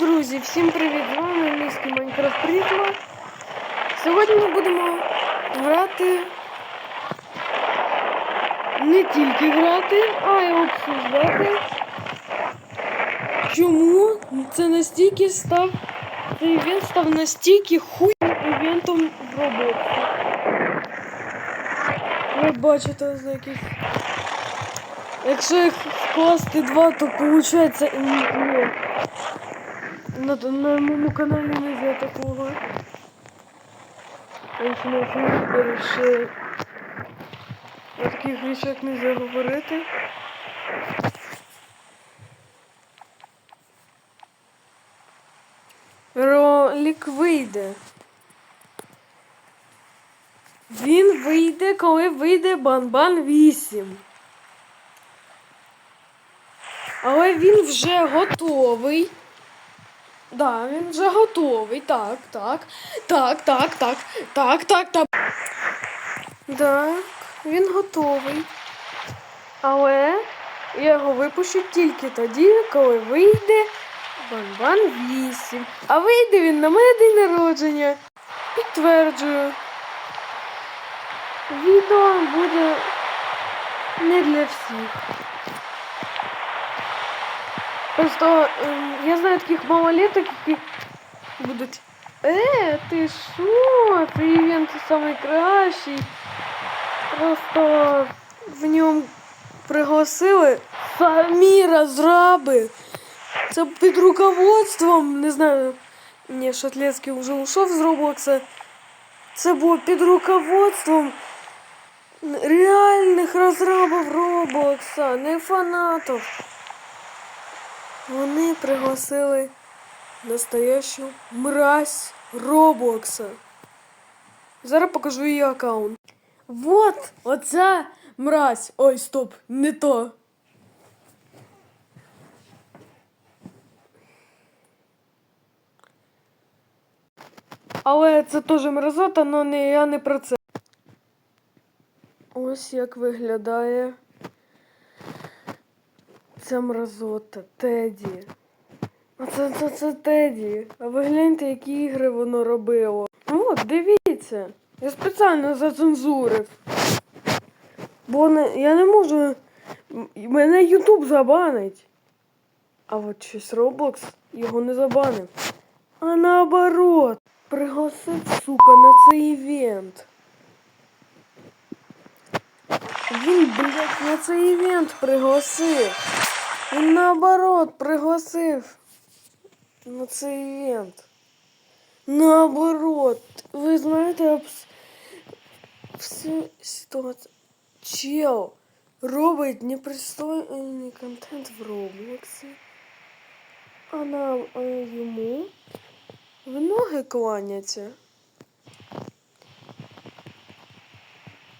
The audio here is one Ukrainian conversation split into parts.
Друзі, всім привіт! З вами міський Майнкрафт Призма. Сьогодні ми будемо грати. Не тільки грати, а й обсуждати. Чому це настільки став. Цей івент став настільки хуйним івентом в роботі. Ви бачите за якийсь. Якщо їх вкласти два, то виходить. Ну, на, моєму каналі не є такого. А якщо на Фейсбуці ще о таких речах не можна говорити. Ролик вийде. Він вийде, коли вийде Банбан 8. Але він вже готовий. Да, він вже готовий. Так, так. Так, так, так. Так, так, так. Так, він готовий. Але я його випущу тільки тоді, коли вийде Банбан 8. А вийде він на мене день народження. Підтверджую. Відео буде не для всіх. Просто ем, я знаю таких малолеток, які будуть. Е, ти що? Цей івент найкращий. Просто в ньому пригласили самі розраби. Це під руководством, не знаю, ні, Шатлецький вже ушов з Роблокса. Це було під руководством реальних розрабів Роблокса, не фанатів. Вони пригласили настоящу мразь Роблокса. Зараз покажу її аккаунт. Вот оця мразь. Ой, стоп, не то. Але це теж мразота, але я не про це. Ось як виглядає ця мразота, Теді. А це, це, це Теді. А ви гляньте, які ігри воно робило. От, дивіться. Я спеціально зацензурив. Бо не, я не можу. Мене Ютуб забанить. А от щось Roblox його не забанив. А наоборот, пригласив, сука, на цей івент. Він, блядь, на цей івент пригласив. Він наоборот пригласив на цей івент. Наоборот. Ви знаєте абс... всю ситуацію. Чел робить непристойний контент в Роблоксі. А нам а йому в ноги кланяться.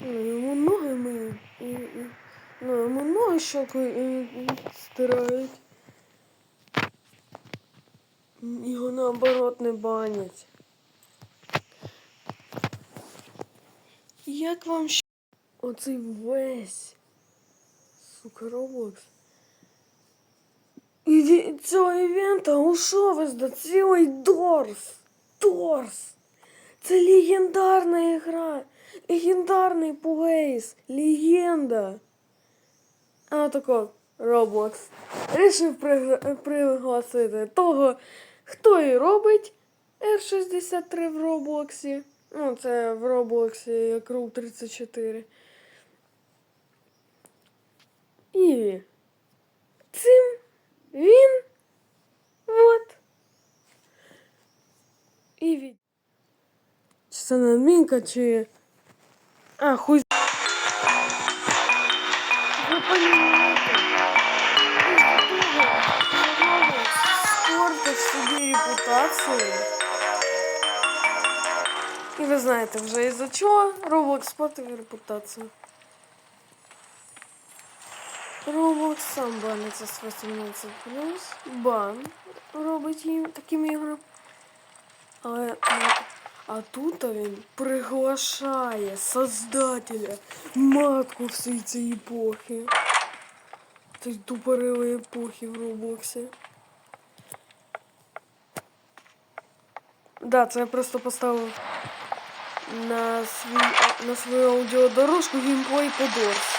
Ну, йому ноги миють. І, і, ну, і стирають. Його наоборот не банять. Як вам щ... Оцей весь сука Роблокс. І цього івента ушов ось до цілий Дорс. Дорс. Це легендарна гра. Легендарний плейс. Легенда. А тако Roblox. Рішив пригла- пригласити того, хто і робить R63 в Роблоксі. Ну, це в Роблоксі Rule 34. І цим він вот. І від. Чи це надмінка, чи. А, хуй. Репутацію. І ви знаєте вже із-за чого Roblox спортив репутацію. Roblox сам баниться з 18 Бан робить їм таким іграм. Але а тут він приглашає создателя, матку всієї цієї епохи. Цієї тупорилої епохи в Роблоксі. Да, це я просто поставив на, свій, на свою аудіодорожку геймплей по Doors.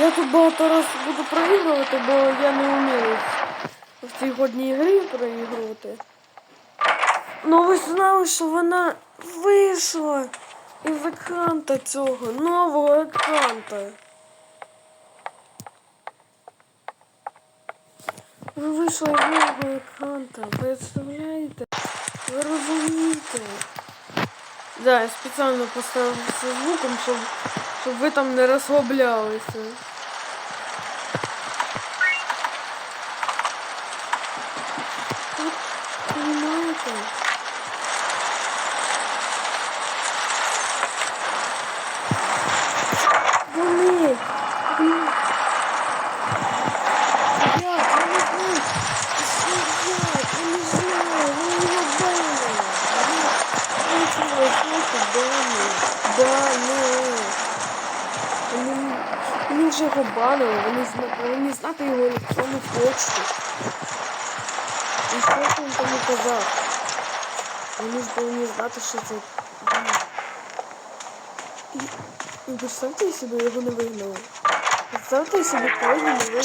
Я тут багато раз буду проігрувати, бо я не вмію в цій годній грі проігрувати. Ну ви знали, що вона вийшла із аккаунта цього нового аккаунта. Ви вийшли в нового аккаунта, представляєте? Ви розумієте? Да, я спеціально поставив звуком, щоб, щоб ви там не розслаблялися. вони вже його банили. Вони, зна- вони знати його електронну почту. І що ж він там не казав? Вони ж повинні знати, що це. Блін. І, і представте собі, його не вигнали. Представте собі, кого не вигнали.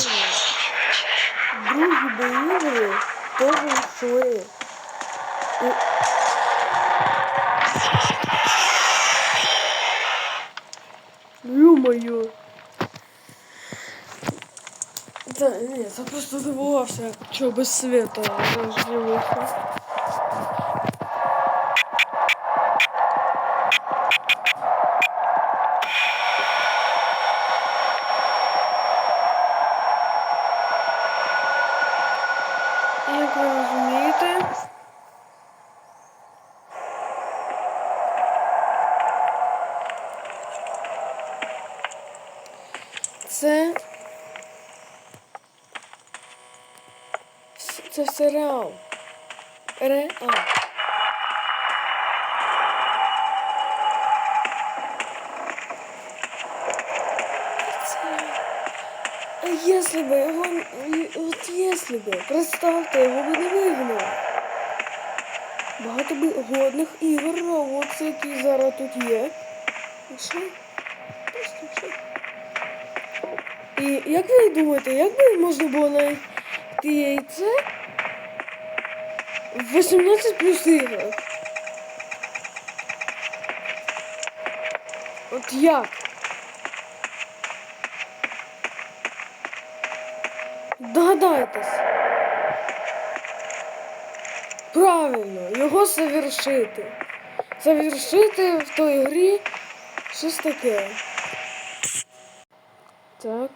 Другі до ігри теж йшли. І... Ё-моё! Да, ні, я просто здивувався, що без света розживився. Як ви розумієте, це це все реал. Реал. А если бы его... Вот если бы, представте, його би не вигнали. Багато би годних ігор Roblox, які зараз тут є. Що? Просто що? І як ви думаєте, як би можна було знайти яйце 18 плюс іграх? От як? Догадайтесь. Правильно, його завершити. Завершити в той грі щось таке. Так.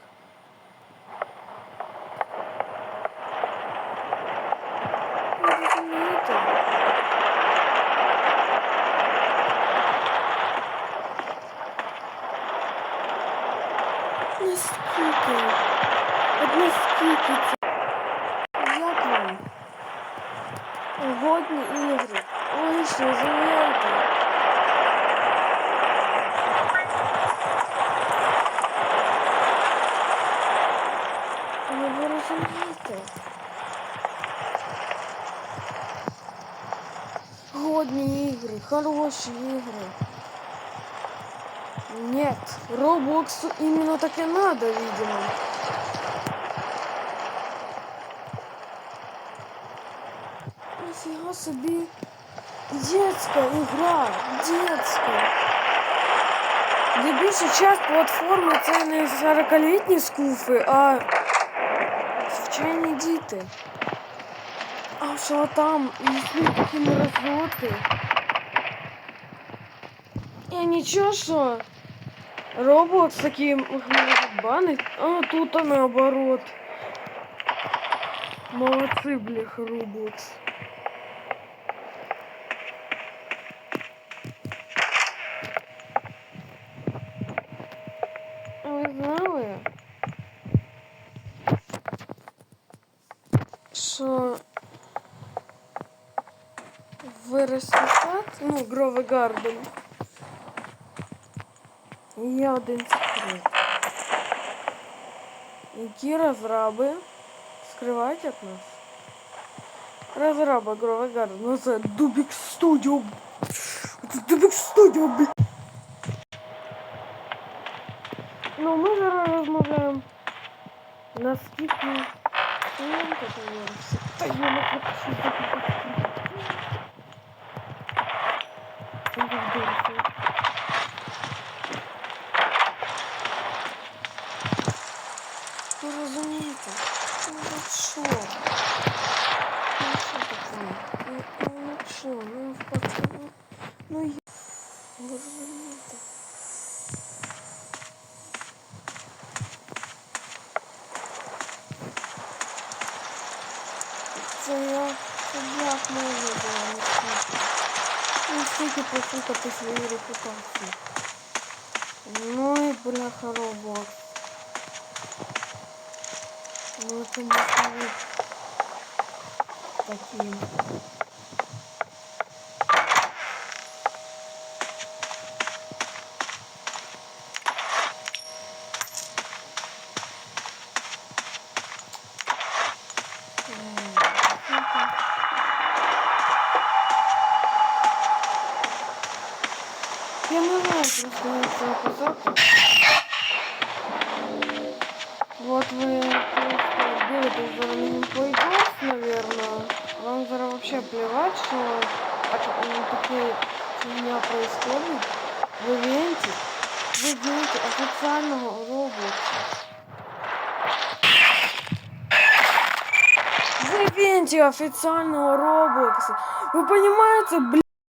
вам? Годні ігри. Ой, що знаєте? Ну ви розумієте? Годні ігри, хороші ігри. Нет, Роблоксу именно так и надо, видимо. Нифига себе. Детская игра, детская. Де більша часть платформи це не 40-літні скуфи, а звичайні діти. А що там? Їхні такі мразоти. І нічого, що Роблокс такі можуть банить, а тут а наоборот. Молодці, блях, Роблокс. Виросте сад, ну, Грове Гарден, є один секрет. Які розраби скривають від нас? Розраба Грова Гард. Ну це Дубік Студіо. Це Дубік Студіо, блін. Ну, ми зараз розмовляємо. Наскільки... Ну, як це говориться? Та я не хочу не вдумся. Ви розумієте? Ну, от що? Ну, що таке? Ну, ну, що? Ну, впадло. Ну, ну, я... Ви розумієте? Це я... Це як можна було не Ну, стільки послухати свою репутацію. Ну и бляха робот. Ну это не быть таким. уже не пойдет, наверное. Вам зараз вообще плевать, что э, такое у меня происходит. Вы верите? Вы верите официального робота. Вы верите официального робота. Вы понимаете, блин?